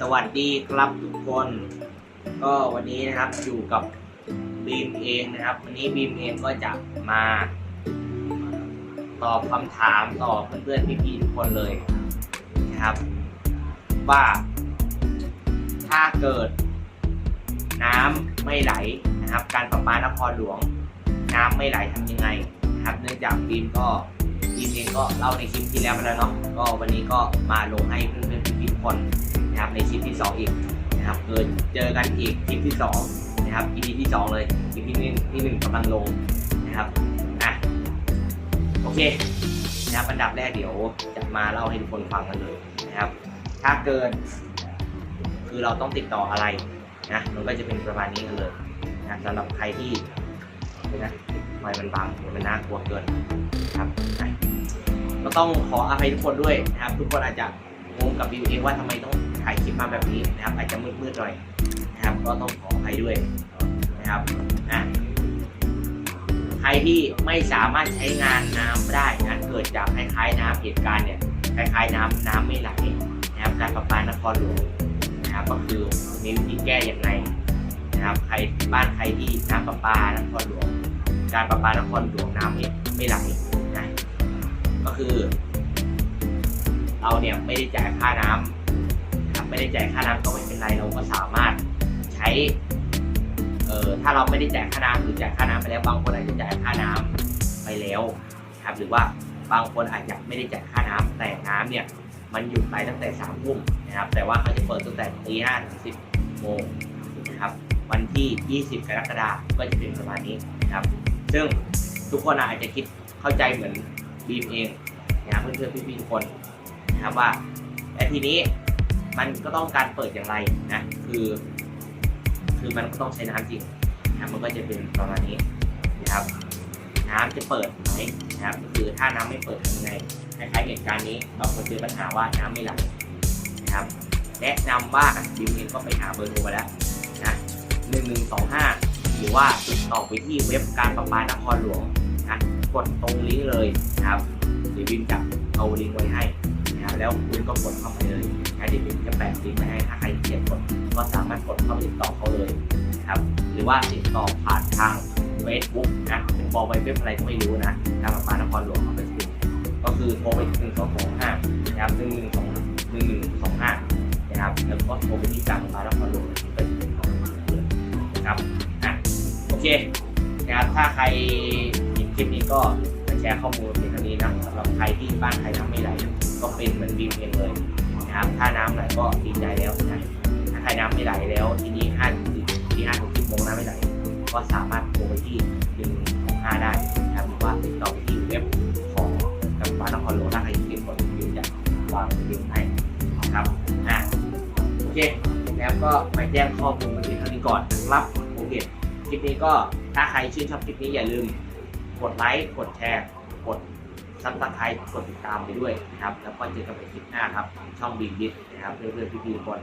สวัสดีครับทุกคน ก็วันนี้นะครับอยู่กับบีมเองนะครับ วันนี้บีมเองก็จะมาตอบคำถามต่อเพื่อนๆพี่ๆทุกคนเลยนะครับ ว่า ถ้าเกิด น้ำไม่ไหลนะครับ การประปานครหลวง น้ำไม่ไหลทำยังไงนะครับ เนื่องจากบีมก็บีมเองก็เล่าในคลิปที่แล้วมาแล้วเนาะก็วันนี้ก็มาลงให้เพื่อน คนนะครับในคลิปที่สองอีกนะครับเกิดเจอกันอีกคลิปที่สองนะครับ EP ที่สองเลย EP ที่หนึ่งที่หนึ่งกำลังลงนะครับอะโอเคนะครับอันดับแรกเดี๋ยวจะมาเล่าให้ทุกคนฟังกันเลยนะครับ ถ้าเกินคือเราต้องติดต่ออะไรนะมันก็จะเป็นประมาณนี้กันเลยนะสำหรับใครที่นะไฟมันบังเดี๋ยมันน่ากลัวเกินนะครับก็ต้องขออภัยทุกคนด้วยนะครับ ทุกคนอาจจะ งงกับวิวเองว่าทำไมต้องถ่ายคลิปมาแบบนี้นะครับ อาจจะมืดๆหน่อยนะครับ ก็ต้องขออภัยด้วยนะครับอะใครที่ไม่สามารถใช้งานน้ำได้นะเกิดจากคล้ายๆน้ำเหตุการณ์เนี่ยคล้ายๆน้ำน้ำไม่ไหลนะครับการประปานครหลวงนะครับก็คือมีวิธีแก้อย่างไรนะครับใครบ้านใครที่น้ำประปานครหลวง การประปานครหลวงน้ำไม่ไม่ไหลนะก็คือ เราเนี่ยไม่ได้จ่ายค่าน้ำนะครับไม่ได้จ่ายค่าน้ำก็ไม่เป็นไรเราก็สามารถใช้เอ่อถ้าเราไม่ได้จ่ายค่าน้ำหรือจ่ายค่าน้ำไปแล้วบางคนอาจจะจ่ายค่าน้ำไปแล้วครับหรือว่าบางคนอาจจะไม่ได้จ่ายค่าน้ำแต่น้ำเนี่ยมันหยุดไปตั้งแต่สามทุ่มนะครับแต่ว่าเขาจะเปิดตั้งแต่ตีห้าถึงสิบโมงนะครับวันที่ 20 กรกฎาคมก็จะเป็นประมาณนี้นะครับ ซึ่งทุกคนอาจจะคิดเข้าใจเหมือนบีมเองนะครับเพื่อนๆพี่ๆทุกคน นะครับว่าแต่ทีนี้มันก็ต้องการเปิดอย่างไรนะคือ คือมันก็ต้องใช้น้ำจริงนะมันก็จะเป็นประมาณนี้นะครับ น้ำจะเปิดไหมนะครับ ก็คือถ้าน้ำไม่เปิดทำยังไงคล้ายๆเหตุการณ์นี้บางคนเจอปัญหาว่าน้ำไม่ไหลนะครับ แนะนำว่าดิมเองก็ไปหาเบอร์โทรไปแล้วนะหนึ่งหนึ่งสองห้าหรือว่าติดต่อไปที่เว็บการประปานครหลวงนะกดตรงลิงก์เลยนะครับเดี๋ยวบิมจะเอาลิงก์ไว้ให้ แล้วคุณก็กดเข้าไปเลยนะเดี๋ยวผมจะแปะลิงก์ไว้ให้ถ้าใครเขียนกดก็สามารถกดเข้าไปติดต่อเขาเลยนะครับหรือว่าติดต่อผ่านทาง Facebook นะผมบอกไว้เว็บอะไรก็ไม่รู้นะทางประปานครหลวงของเฟซบุ๊กก็คือโทรไปหนึ่งสองสองห้านะครับหนึ่งหนึ่งสองหนึ่งหนึ่งสองห้านะครับแล้วก็โทรไปที่การประปานครหลวงที่เป็นของเลยนะครับอะโอเคนะครับถ้าใครเห็นคลิปนี้ก็ ร์ข้อมูลเพียงเท่านี้นะสำหรับใครที่บ้านใครทำไม่ไหลก็เป็นเหมือนบีมเองเลยนะครับถ้าน้ำไหลก็ดีใจแล้วนะถ้าใครน้ำไม่ไหลแล้ว ที่นี่ห้าถึงที่ห้าถึงสิบโมงน้ำไม่ไหล ก็สามารถโทรไปที่หนึ่งของห้าได้นะครับหรือว่าติดต่อไปที่เว็บของกับบ้านนครหลวงถ้าใครอยากเรียนกดบิวจะวางลิงก์ให้นะครับอะโอเคแล้วก็มาแจ้งข้อมูลมาเพียงเท่านี้ก่อนนะครับโอเคคลิปนี้ก็ถ้าใครชื่นชอบคลิปนี้อย่าลืมกดไลค์ กดแชร์ กดซับสไครต์กดติดตามไปด้วยนะครับ แล้วก็เจอกันในคลิปหน้าครับ ช่องบีดิสนะครับเพื่อนๆพี่ๆทุกคน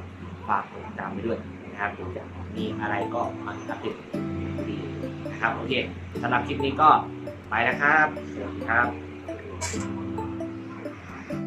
ฝากกดติดตามไปด้วยนะครับเดี๋ยวจะมีอะไรก็มาอัปเดตดีนะครับโอเคสำหรับคลิปนี้ก็ไปนะครับสวัสดีครับ